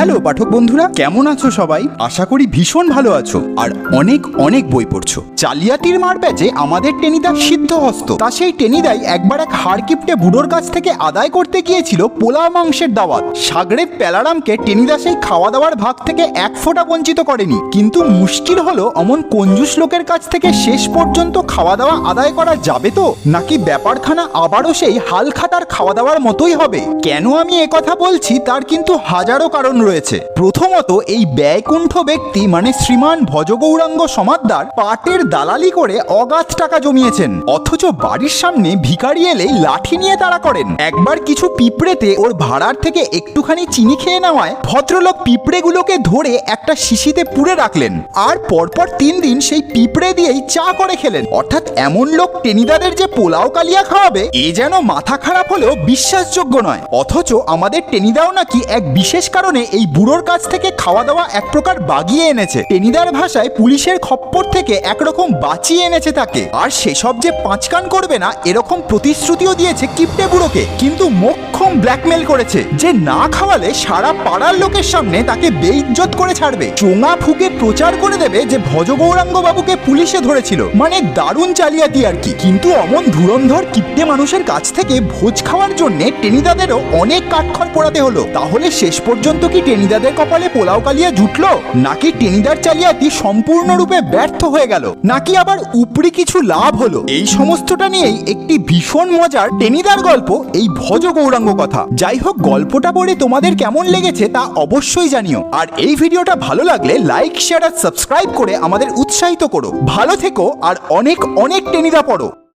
Hello, পাঠক বন্ধুরা, কেমন আছো সবাই? আশা করি ভীষণ ভালো আছো, আর অনেক অনেক বই পড়ছো। চালিয়াতির মার প্যাচে আমাদের টেনিদা সিদ্ধহস্ত। তা সেই টেনিদাই একবার এক হাড় কিপটে বুড়োর কাছ থেকে আদায় করতে গিয়েছিল পোলা মাংসের দাওয়াত। সাগরের প্যালারামকে টেনিদা সেই খাওয়া দাওয়ার ভাগ থেকে এক ফোঁটা বঞ্চিত করেনি। কিন্তু মুশকিল হলো, অমন কঞ্জুস লোকের কাছ থেকে শেষ পর্যন্ত খাওয়া দাওয়া আদায় করা যাবে তো? নাকি ব্যাপারখানা আবারও সেই হালখাতার খাওয়া দাওয়ার মতোই হবে? কেন আমি কথা বলছি তার কিন্তু হাজারো কারণ রয়েছে প্রথমত এই ব্যয়কুণ্ঠ ব্যক্তি মানে শ্রীমান ভজগৌরাঙ্গ সমাদ্দার পাটের দালালি করে অগাধ টাকা জমিয়েছেন। অথচ বাড়ির সামনে ভিখারি এলেই লাঠি নিয়ে তাড়া করেন। একবার কিছু পিঁপড়েতে ওর ভাড়ার থেকে একটুখানি চিনি খেয়ে নেওয়ায় ভদ্রলোক পিঁপড়েগুলোকে ধরে একটা শিশিতে পুড়ে রাখলেন। আর পরপর তিন দিন সেই পিঁপড়ে দিয়েই চা করে খেলেন। অর্থাৎ এমন লোক টেনিদাদের যে পোলাও কালিয়া খাওয়াবে, এ যেন মাথা খারাপ হলেও বিশ্বাসযোগ্য নয়। অথচ আমাদের টেনিদাও নাকি এক বিশেষ কারণে এই বুড়োর কাছ থেকে খাওয়া দাওয়া এক প্রকার বাগিয়ে এনেছে। টেনিদার ভাষায় পুলিশের খপ্পর থেকে একরকম বাঁচিয়ে এনেছে তাকে। আর সেসব যে পাঁচকান করবে না, এরকম প্রতিশ্রুতিও দিয়েছে কিপটে বুড়োকে। কিন্তু মোক্ষম ব্ল্যাকমেল করেছে যে না খাওয়ালে সারা পাড়ার লোকের সামনে তাকে বেইজ্জত করে ছাড়বে। চোঙা ফুকে প্রচার করে দেবে যে ভজগৌরাঙ্গ বাবুকে পুলিশে ধরেছিল। মানে দারুণ চালিয়াতি আর কি। কিন্তু অমন ধুরন্ধর কিপটে মানুষের কাছ থেকে ভোজ খাওয়ার জন্য টেনিদাদেরও অনেক কাঠখড় পোড়াতে হলো। তাহলে শেষ পর্যন্ত কি টেনিদাদের কপালে পোলাও কালিয়া জুটলো? নাকি টেনিদার চালিয়াতি সম্পূর্ণরূপে ব্যর্থ হয়ে গেল? নাকি আবার উপরি কিছু লাভ হলো? এই সমস্তটা নিয়েই একটি ভীষণ মজার টেনিদার গল্প এই ভজ গৌরাঙ্গ কথা যাই হোক গল্পটা পড়ে তোমাদের কেমন লেগেছে তা অবশ্যই জানিও। আর এই ভিডিওটা ভালো লাগলে লাইক, শেয়ার আর সাবস্ক্রাইব করে আমাদের উৎসাহিত করো। ভালো থেকো আর অনেক অনেক টেনিদা পড়ো।